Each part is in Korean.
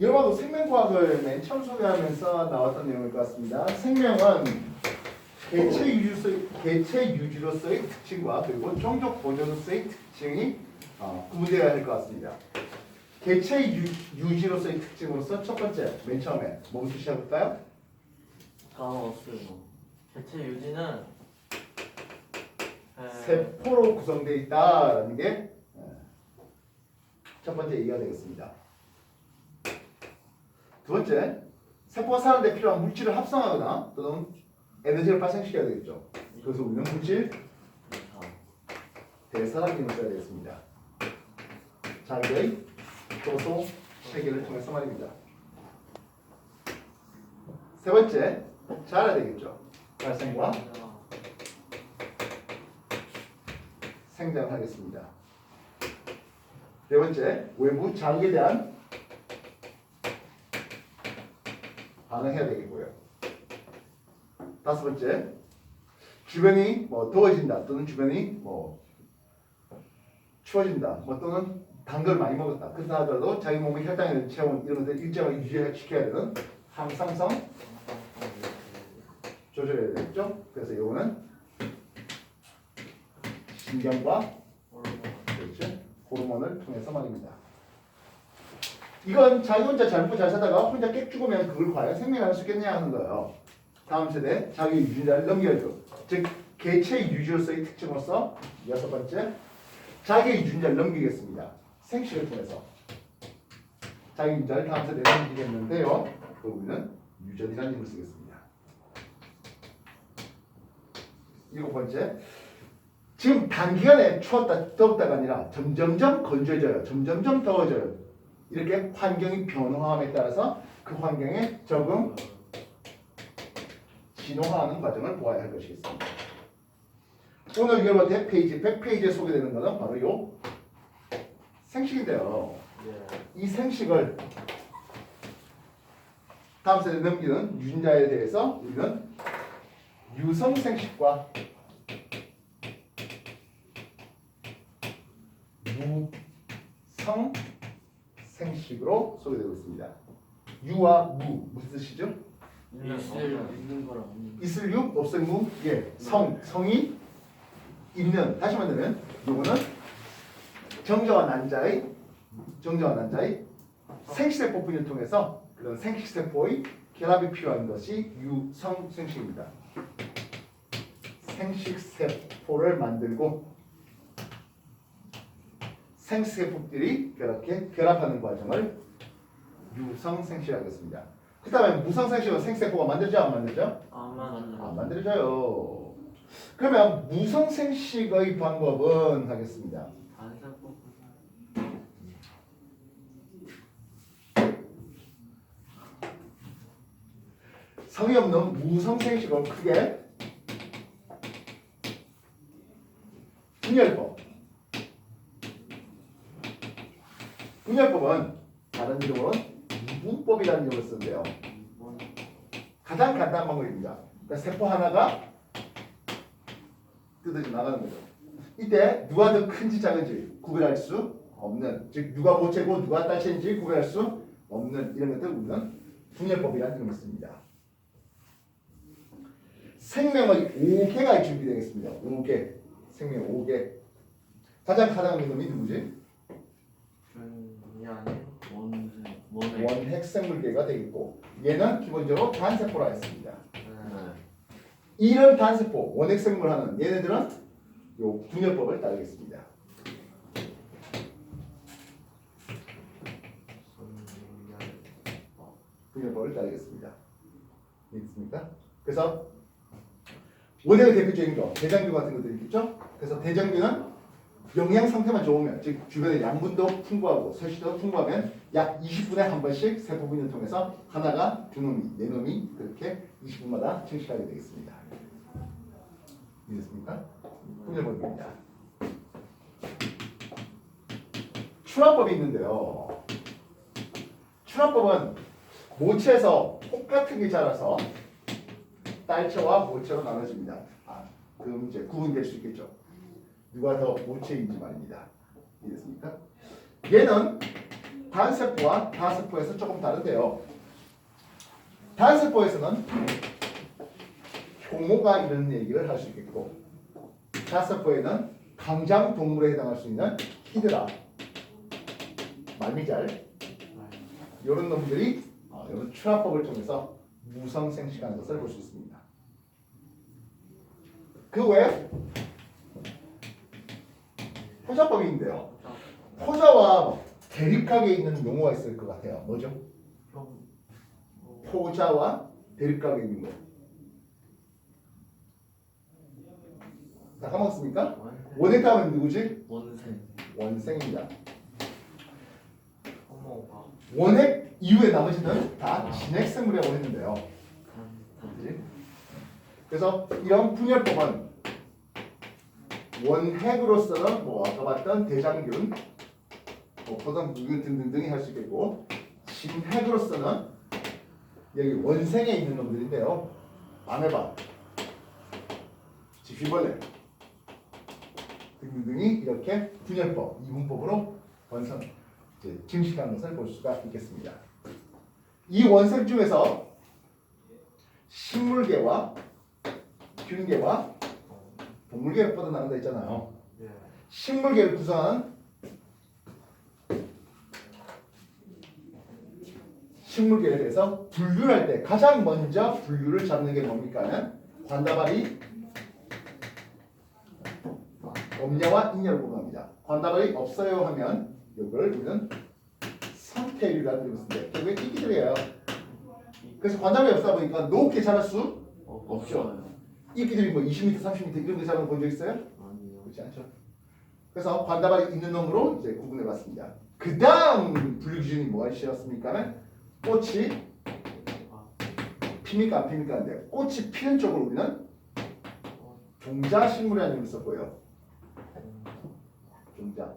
여러분도 생명과학을 맨 처음 소개하면서 나왔던 내용일 것 같습니다. 생명은 개체 유지로서의, 개체 유지로서의 특징과 그리고 종족 보존으로서의 특징이 어, 구분되어야 할 것 같습니다. 개체 유, 유지로서의 특징으로서 첫 번째, 맨 처음에 뭐부터 시작할까요? 까먹었어요. 대체 유지는 에, 세포로 구성되어 있다라는 게 첫 번째 얘기가 되겠습니다. 두 번째, 세포가 사는데 필요한 물질을 합성하거나 또는 에너지를 발생시켜야 되겠죠. 그래서 우리는 물질 자, 대사라는 써야 되겠습니다. 자기의 효소 체계를 통해서 말입니다. 세 번째, 자라야 되겠죠. 발생과 생장을 하겠습니다. 네 번째, 외부 자극에 대한 반응해야 되겠고요. 다섯 번째, 주변이 뭐 더워진다 또는 주변이 뭐 추워진다 뭐 또는 단 걸 많이 먹었다 그렇다 하더라도 자기 몸의 혈당이나 체온 이런 것들 일정하게 유지시켜야 되는 항상성 조절해야 되겠죠. 그래서 이거는 신경과 그렇죠? 호르몬을 통해서 말입니다. 이건 자기 혼자 잘 먹고 잘 살다가 혼자 깨 죽으면 그걸 과연 생명할 수 있겠냐 하는 거예요. 다음 세대 자기 유전자를 넘겨줘. 즉 개체 유지로서의 특징으로서 여섯 번째 자기 유전자를 넘기겠습니다. 생식을 통해서 자기 유전자를 다음 세대에 넘기겠는데요. 그 우리는 유전이라는 이름을 쓰겠습니다. 일곱 번째 지금 단기간에 추웠다 더웠다가 아니라 점점점 건조해져요. 점점점 더워져요. 이렇게 환경이 변화함에 따라서 그 환경에 적응 진화하는 과정을 보아야 할 것이겠습니다. 오늘 여러분한테 페이지 100페이지에 소개되는 것은 바로 요 생식인데요. 예. 이 생식을 다음 세대에 넘기는 유전자에 대해서 우리는 유성 생식과 무성 생식으로 소개되고 있습니다. 유와 무 무슨 뜻이죠? 있을 있는 거랑 없는 거. 있을 유, 없을 무, 예, 성, 성이 있는. 다시 말하면 요거는 정자와 난자의 정자와 난자의 생식세포분을 통해서 그런 생식세포의 결합이 필요한 것이 유성 생식입니다. 생식세포를 만들고 생식세포들이 그렇게 결합하는 과정을 유성 생식하겠습니다. 그 다음에 무성 생식은 생식세포가 만들죠, 안 만들죠? 안 만들어져요. 그러면 무성 생식의 방법은 하겠습니다. 반사법 성이 없는 무성 생식은 크게 분열법. 분열법은 다른 이름으로는 무법이라는 이름을 쓰는데요. 가장 간단한 방법입니다. 그러니까 세포 하나가 뜯어져 나가는 거죠. 이때 누가 더 큰지 작은지 구별할 수 없는 즉 누가 모체고 누가 딸체인지 구별할 수 없는 이런 것들 우리는 분열법이라는 이름을 씁니다. 생명의 5개가 준비되겠습니다. 5개 생명 5개 가장 가장 놈이 누구지? 균이 아닌 원생 원액 원핵 생물계가 되겠고 얘는 기본적으로 단세포라 했습니다. 네. 이런 단세포 원핵 생물 하는 얘네들은 요 분열법을 따르겠습니다. 분열법을 따르겠습니다. 있습니까? 그래서 원액의 대표적인 거 대장균 같은 것들이 있겠죠? 그래서 대장균은 영양 상태만 좋으면 즉 주변에 양분도 풍부하고 설시도 풍부하면 약 20분에 한 번씩 세포 분을 통해서 하나가 두 놈이 네 놈이 그렇게 20분마다 증식하게 되겠습니다. 이해됐습니까? 분열법입니다. 출합법이 있는데요. 출합법은 모체에서 혹 같은 게 자라서 딸체와 모체로 나눠집니다. 아, 그럼 이제 구분될 수 있겠죠. 누가 더 모체인지 말입니다. 이해됐습니까? 얘는 단세포와 다세포에서 조금 다른데요. 단세포에서는 효모가 이런 얘기를 할 수 있겠고 다세포에는 강장 동물에 해당할 수 있는 히드라, 말미잘 이런 놈들이 어, 이런 추합법을 통해서 무성 생식하는 것을 볼 수 있습니다. 그 외에 포자법이 있는데요. 포자와 대립각에 있는 용어가 있을 것 같아요. 뭐죠? 포자와 대립각에 있는 거. 다 까먹었습니까? 다음은 누구지? 원생 원생입니다. 원액 이후에 나머지는 다 진핵생물이라고 했는데요. 그래서 이런 분열법은 원핵으로서는 뭐 아까 봤던 대장균, 뭐 포상균 등등등이 할 수 있겠고 진핵으로서는 여기 원생에 있는 놈들인데요. 아메바, 지휘벌레 등등등이 이렇게 분열법, 이분법으로 원성, 증식하는 것을 볼 수가 있겠습니다. 이 원생 중에서 식물계와 균계와 동물계를 뻗어나간다 했잖아요. 예 식물계를 구성하는 식물계에 대해서 분류할 때 가장 먼저 분류를 잡는 게 뭡니까? 관다발이 없냐와 있냐를 구분합니다. 관다발이 없어요 하면 이걸 우리는 상태류라는 이름을 쓰는데 결국에 이끼들이에요. 그래서 관다발이 없다 보니까 높게 자랄 수 어, 없죠. 이끼들이 뭐 20m, 30m 이런 데 자라는 본적 있어요? 아니요 그렇지 않죠. 그래서 관다발이 있는 놈으로 이제 구분해 봤습니다. 그 다음 분류 기준이 뭐가 있었습니까? 꽃이 아, 피니까 안 피니까 인데 꽃이 피는 쪽으로 우리는 어, 종자 식물이라는 이름을 썼고요. 음, 종자.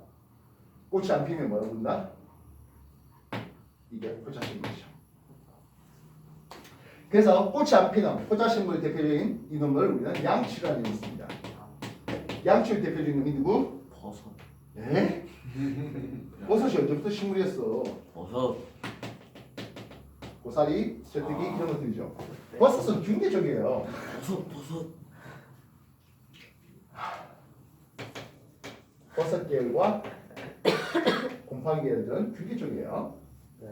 꽃이 안 피면 뭐라고 부른다? 이게 포자 식물이죠. 그래서 꽃이 안 피는 포자 식물 대표적인 이놈을 우리는 양치라는 이름을 씁니다. 양치의 대표적인 놈이 누구? 버섯 에? 버섯이 언제부터 식물이었어? 버섯 고사리, 쇠뜨기 아. 이런 것들이죠. 버섯은 균계적이에요. 버섯 버섯 버섯 계열과 곰팡이 계열들은 균계적이에요. 네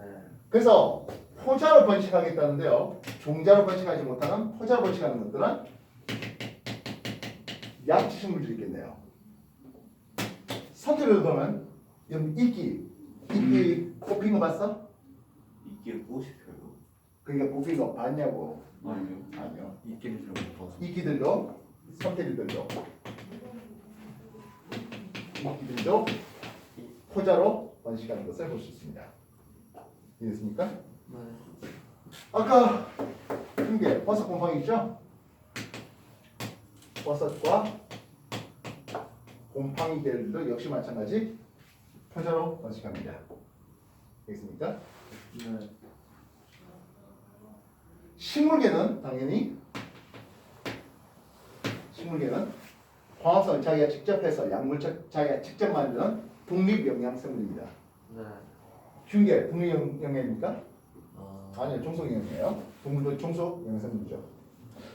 그래서 포자로 번식하겠다는데요. 종자로 번식하지 못하는 포자로 번식하는 것들은 양치 식물들이 있겠네요. 선택을 보면 여기 이끼, 이끼 뽑힌 거 봤어? 이게 꽃이 펴요? 그러니까 뽑힌 거 봤냐고. 아니요. 아니요. 이끼를 들어 버섯 이끼들도 선택들도 이끼들도 포자로 번식하는 것을 볼 수 있습니다. 이해됐습니까? 네 아까 흰게 버섯 곰팡이 있죠? 버섯과 곰팡이 계열도 역시 마찬가지 포자로 번식합니다. 알겠습니까? 네. 식물계는 당연히 식물계는 광합성 자기가 직접 해서 약물 자- 자기가 직접 만드는 독립 영양생물입니다. 네. 균계 독립 영- 영양입니까? 아, 아니요 종속 영양이에요. 동물도 종속 영양생물이죠.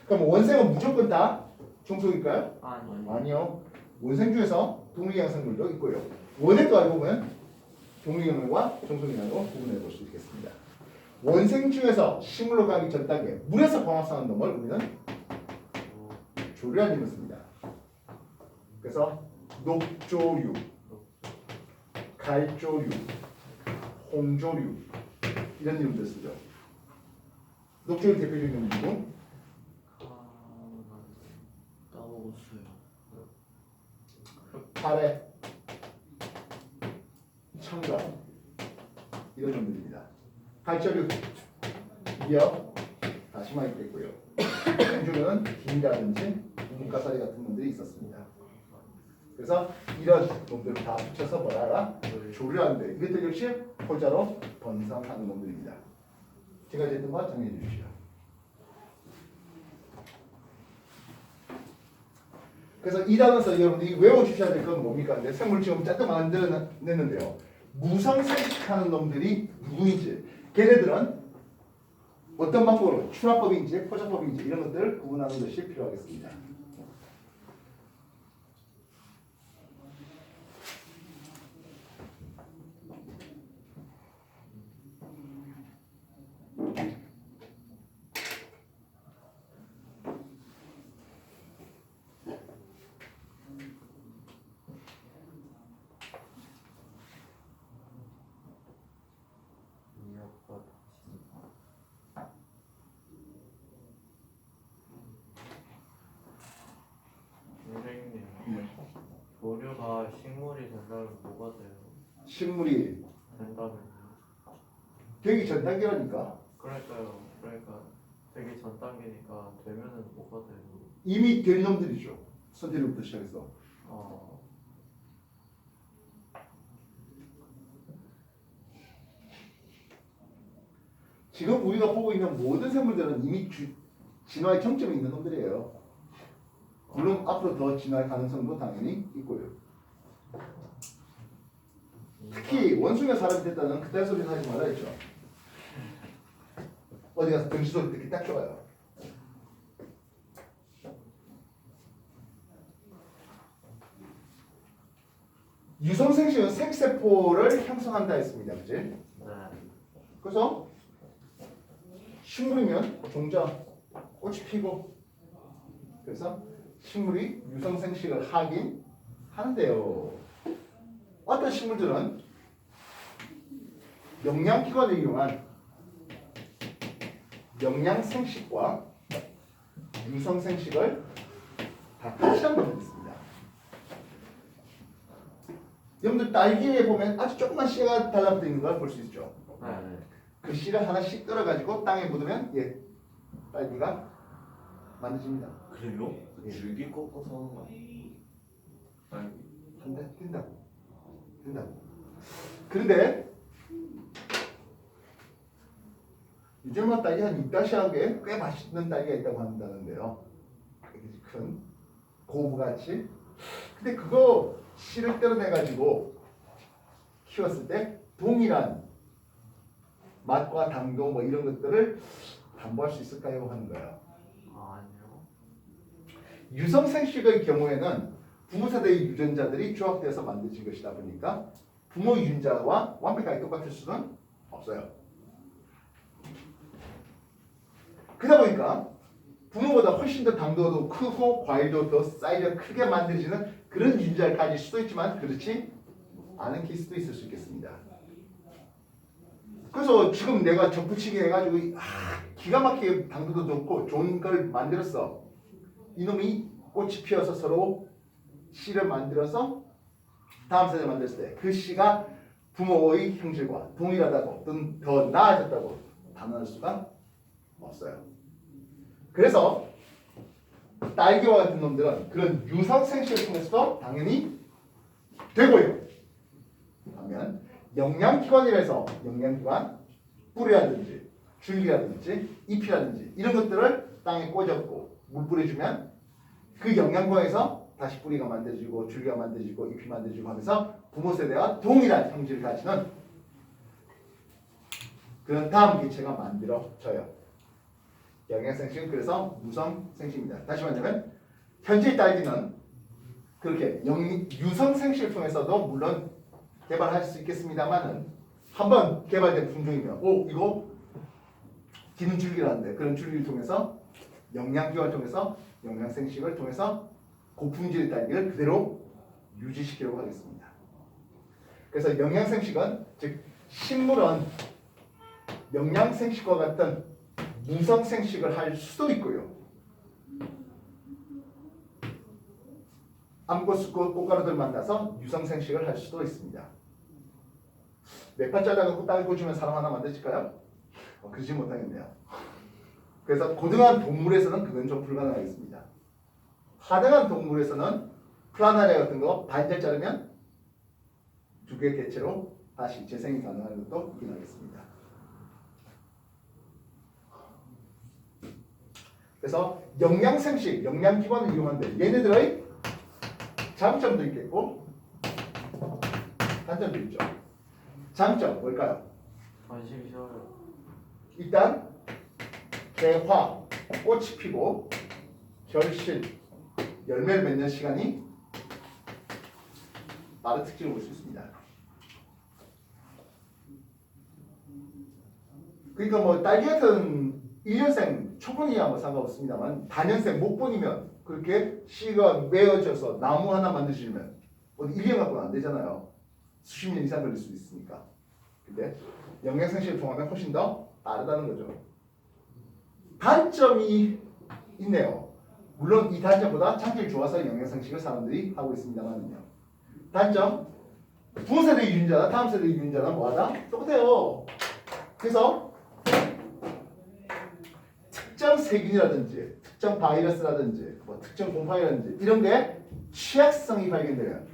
그럼 원생은 무조건 다 종속일까요? 아니 아니요. 원생 중에서 독립 영양생물도 있고요. 원액도 알고 보면 독립 영양과 종속 영양으로 구분해 볼 수 있겠습니다. 원생 중에서 식물로 가기 전 단계 물에서 광합성한 놈을 우리는 어, 조류라는 씁니다. 그래서 녹조류, 갈조류, 홍조류 이런 이름들 쓰죠. 녹조류 대표적인 놈이 누구? 아, 까먹었어요 파래, 청정 이런 놈들입니다. 갈조류, 미역, 다시마 있겠고요. 홍조류는 김이라든지 문가사리 같은 놈들이 있었습니다. 그래서 이런 놈들을 다 붙여서 뭐라 하라? 조류하는데 이것들 역시 포자로 번성하는 놈들입니다. 제가 했던 거 정리해 주십시오. 그래서 이 단어에서 여러분들이 외워주셔야 될 건 뭡니까? 근데 생물 지금 짠뜩 만들어냈는데요. 무성생식하는 놈들이 누구인지 걔네들은 어떤 방법으로 추납법인지 포장법인지 이런 것들을 구분하는 것이 필요하겠습니다. 이어가 선생님 조류가 식물이 된다면 뭐가 돼요? 식물이 된다면요? 되기 전 단계라니까 그러니까요 그러니까 되게 전 단계니까 되면은 뭐가 돼요? 이미 된 놈들이죠. 선택부터 시작해서 어 지금 우리가 보고 있는 모든 생물들은 이미 주, 진화의 정점에 있는 놈들이에요. 물론 앞으로 더 진화할 가능성도 당연히 있고요. 특히 원숭이가 사람이 됐다는 그딴 소리는 하지 말라 했죠. 어디 가서 등시 소리 듣기 딱 좋아요. 유성생식은 생세포를 형성한다 했습니다. 그지? 네 그래서 식물이면 종자 꽃이 피고 그래서 식물이 유성 생식을 하긴 하는데요. 어떤 식물들은 영양기관을 이용한 영양생식과 유성생식을 다 같이 한 것도 있습니다. 여러분들 딸기에 보면 아주 조그만 씨가 달라붙어 있는 걸 볼 수 있죠. 네. 그 씨를 하나씩 떨어가지고 땅에 묻으면 예 딸기가 만들어집니다. 그래요? 예. 줄기 꺾어서 아니 한다 된다고 된다고. 그런데 요즘은 딸기 한 이따시하게 꽤 맛있는 딸기가 있다고 한다는데요. 큰 고부같이. 근데 그거 씨를 떼어내가지고 키웠을 때 동일한 맛과 당도 뭐 이런 것들을 담보할 수 있을까요 하는 거예요. 유성생식의 경우에는 부모 세대의 유전자들이 조합되어서 만들어진 것이다 보니까 부모 유전자와 완벽하게 똑같을 수는 없어요. 그러다 보니까 부모보다 훨씬 더 당도도 크고 과일도 더 사이즈가 크게 만들어지는 그런 유전자를 가질 수도 있지만 그렇지 않은 케이스도 있을 수 있겠습니다. 그래서 지금 내가 접붙이기 해가지고 아, 기가 막히게 당도도 좋고 좋은 걸 만들었어. 이놈이 꽃이 피어서 서로 씨를 만들어서 다음 세대 만들었을 때 그 씨가 부모의 형질과 동일하다고 또는 더 나아졌다고 단언할 수가 없어요. 그래서 딸기와 같은 놈들은 그런 유성 생식을 통해서도 당연히 되고요. 하면 영양기관이라서 영양기관 뿌리라든지 줄기라든지 잎이라든지 이런 것들을 땅에 꽂았고 물 뿌려주면 그 영양광에서 다시 뿌리가 만들어지고 줄기가 만들어지고 잎이 만들어지고 하면서 부모 세대와 동일한 형질을 가지는 그런 다음 개체가 만들어져요. 영양생식은 그래서 무성생식입니다. 다시 말하면 현재 딸기는 그렇게 영, 유성생식을 통해서도 물론 개발할 수 있겠습니다만은 한번 개발된 품종이면 오 이거 기능 줄기라는데 그런 줄기를 통해서 영양기관을 통해서 영양생식을 통해서 고품질 딸기를 그대로 유지시키려고 하겠습니다. 그래서 영양생식은 즉 식물은 영양생식과 같은 무성생식을 할 수도 있고요. 암꽃, 꽃가루들 만나서 유성생식을 할 수도 있습니다. 네파 잘라갖고 딸 꽂으면 사람 하나 만드실까요? 어, 그러지 못하겠네요. 그래서 고등한 동물에서는 그건 좀 불가능하겠습니다. 하등한 동물에서는 플라나리아 같은 거 반절 자르면 두 개의 개체로 다시 재생이 가능한 것도 있긴 하겠습니다. 그래서 영양생식, 영양기관을 이용하는데 얘네들의 장점도 있겠고 단점도 있죠. 장점 뭘까요? 관심이 쉬워요. 일단 개화, 꽃이 피고 결실, 열매를 맺는 시간이 빠른 특징을 볼 수 있습니다. 그러니까 뭐 딸기 같은 1년생 초본이야 뭐 상관없습니다만 단연생 목본이면 그렇게 씨가 맺어져서 나무 하나 만드시면 어디 1년 갖고는 안 되잖아요. 수십 년 이상 걸릴 수 있으니까. 근데 영양생식을 통하면 훨씬 더 빠르다는 거죠. 단점이 있네요. 물론 이 단점보다 장점이 좋아서 영양상식을 사람들이 하고 있습니다만요. 단점 부 세대 유전자나 다음 세대 유전자나 뭐하다 똑같아요. 그래서 특정 세균이라든지 특정 바이러스라든지 뭐 특정 곰팡이라든지 이런 게 취약성이 발견되면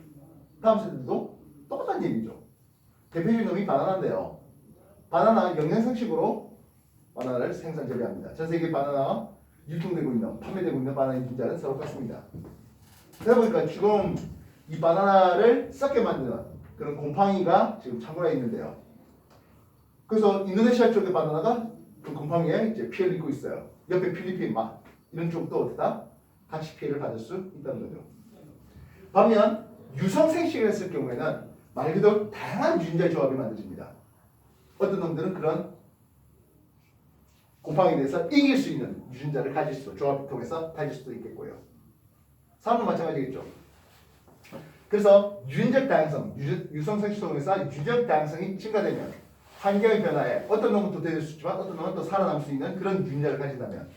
다음 세대도 똑같은 얘기죠. 대표적인 놈이 바나나인데요. 바나나 영양상식으로 바나나를 생산 재배합니다. 전 세계 바나나 유통되고 있는 판매되고 있는 바나나 유전자는 서로 같습니다. 그러다 보니까 지금 이 바나나를 썩게 만드는 그런 곰팡이가 지금 창고에 있는데요. 그래서 인도네시아 쪽의 바나나가 그 곰팡이에 이제 피해를 입고 있어요. 옆에 필리핀 막 이런 쪽도 어떻다 같이 피해를 받을 수 있다는 거죠. 반면 유성 생식을 했을 경우에는 말 그대로 다양한 유전자 조합이 만들어집니다. 어떤 놈들은 그런 곰팡이에 대해서 이길 수 있는 유전자를 가질 수도 조합을 통해서 가질 수도 있겠고요. 사람도 마찬가지겠죠. 그래서 유전적 다양성, 유, 유성생식 통해서 유전적 다양성이 증가되면 환경의 변화에 어떤 놈은 도태될 수 있지만 어떤 놈은 또 살아남을 수 있는 그런 유전자를 가진다면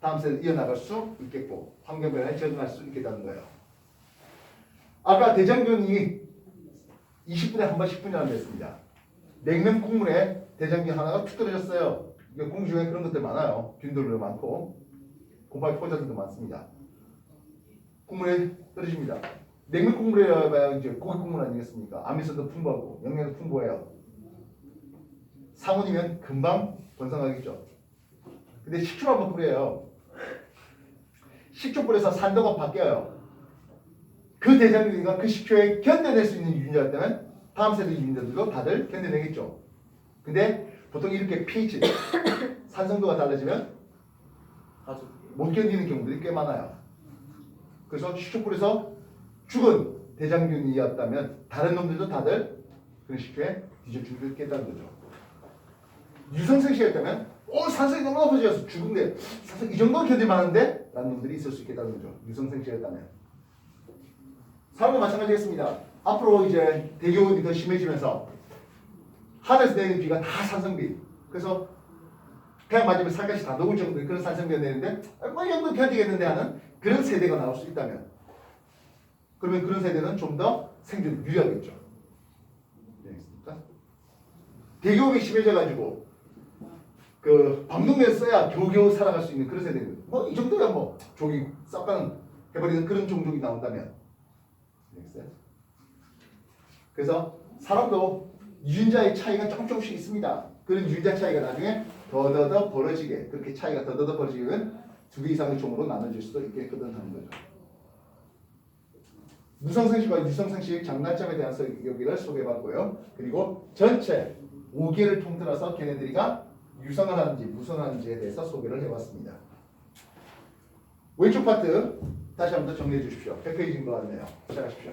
다음 세대 이어나갈 수 있겠고 환경 변화에 적응할 수 있겠다는 거예요. 아까 대장균이 20분에 한 번 10분이라고 했습니다. 냉면 국물에 대장균 하나가 툭 떨어졌어요. 이게 국물 중에 그런 것들 많아요. 균들도 많고 곰팡이 포자들도 많습니다. 국물에 떨어집니다. 냉면 국물에 봐야 이제 고기 국물 아니겠습니까? 아미소도 풍부하고 영양도 풍부해요. 상온이면 금방 번성하겠죠. 근데 식초 한번 뿌려요. 식초 뿌려서 산도가 바뀌어요. 그 대장균이가 그 식초에 견뎌낼 수 있는 유전자였다면 다음 세대 유전자들도 다들 견뎌내겠죠. 근데 보통 이렇게 pH, 산성도가 달라지면 아주 못 견디는 경우들이 꽤 많아요. 그래서 식초 뿌려서 죽은 대장균이었다면 다른 놈들도 다들 그 식초에 뒤져 죽겠다는 거죠. 유성생식이었다면 어 산성이 너무 높아져서 죽은데 산성 이 정도는 견딜만한데? 라는 놈들이 있을 수 있겠다는 거죠. 유성생식이었다면 사람도 마찬가지겠습니다. 앞으로 이제 대기오염이 더 심해지면서 하늘에서 내리는 비가 다 산성비 그래서 태양 맞으면 살갗이 다 녹을 정도의 그런 산성비가 내는데 뭐이 정도 견디겠는데 하는 그런 세대가 나올 수 있다면 그러면 그런 세대는 좀 더 생존 유리하겠죠. 되겠습니까? 대기오염이 심해져가지고 그 방독면 써야 겨우겨우 살아갈 수 있는 그런 세대는 뭐이 정도야 뭐 조기 싹가는 해버리는 그런 종족이 나온다면 되겠어요? 그래서 사람도 유전자의 차이가 조금 조금씩 있습니다. 그런 유전자 차이가 나중에 더더더 벌어지게 그렇게 차이가 더더더 벌어지면 두 개 이상의 종으로 나눠질 수도 있겠거든 하는 거죠. 무성생식과 유성생식 장단점에 대한 여기를 소개해봤고요. 그리고 전체 5개를 통틀어서 걔네들이가 유성을 하는지 무성을 하는지에 대해서 소개를 해봤습니다. 왼쪽 파트 다시 한번 더 정리해 주십시오. 100페이지인 것 같네요. 시작하십시오.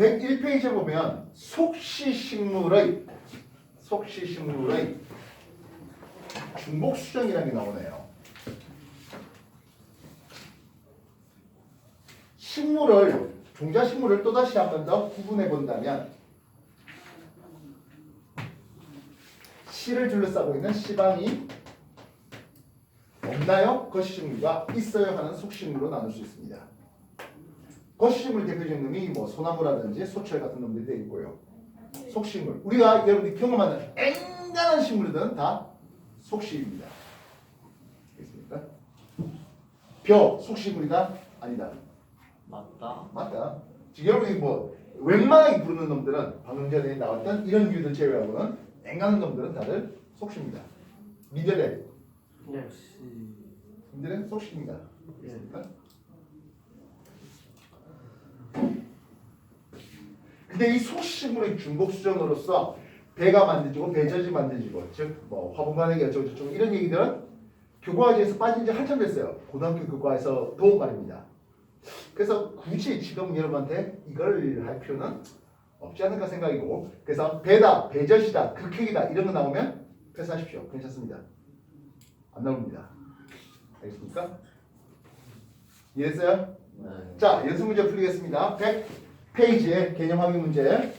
백일 페이지에 보면 속시식물의 속시식물의 중복 수정이라는 게 나오네요. 식물을 종자 식물을 또 다시 한 번 더 구분해 본다면 씨를 둘러싸고 있는 씨방이 없나요? 거시식물과 있어요 하는 속식물로 나눌 수 있습니다. 거시식물 대표적인 놈이 뭐 소나무라든지 소철 같은 놈들이 되어 있고요. 속식물. 우리가 여러분이 경험하는 앵간한 식물들은 다 속식입니다. 알겠습니까? 벼 속식물이다? 아니다. 맞다. 맞다. 지금 여러분이 뭐 웬만하게 부르는 놈들은 방금 전에 나왔던 이런 류들 제외하고는 앵간한 놈들은 다들 속식입니다. 미들레 예. 혹시 님들은 속식입니다. 예. 알겠습니까? 근데 이 속식물의 중복 수정으로서 배가 만들어지고 배젖이 만들어지고 즉 뭐 화분관에게 어쩌고 저쩌고 이런 얘기들은 교과서에서 빠진 지 한참 됐어요. 고등학교 교과에서 도움 말입니다. 그래서 굳이 지금 여러분한테 이걸 할 필요는 없지 않을까 생각이고 그래서 배다, 배젖이다, 극핵이다 이런 거 나오면 패스하십시오. 괜찮습니다. 안 나옵니다. 알겠습니까? 이해했어요? 네. 자, 연습 문제 풀리겠습니다. 100 페이지의 개념 확인 문제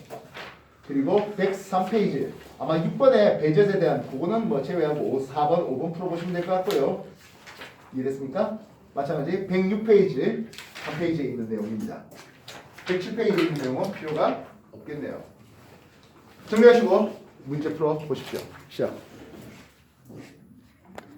그리고 103페이지 아마 6번에 배젖에 대한 그거는 뭐 제외하고 4번, 5번 풀어보시면 될 것 같고요. 이해됐습니까? 마찬가지 106페이지 3페이지에 있는 내용입니다. 107페이지에 있는 내용은 필요가 없겠네요. 정리하시고 문제 풀어 보십시오. 시작.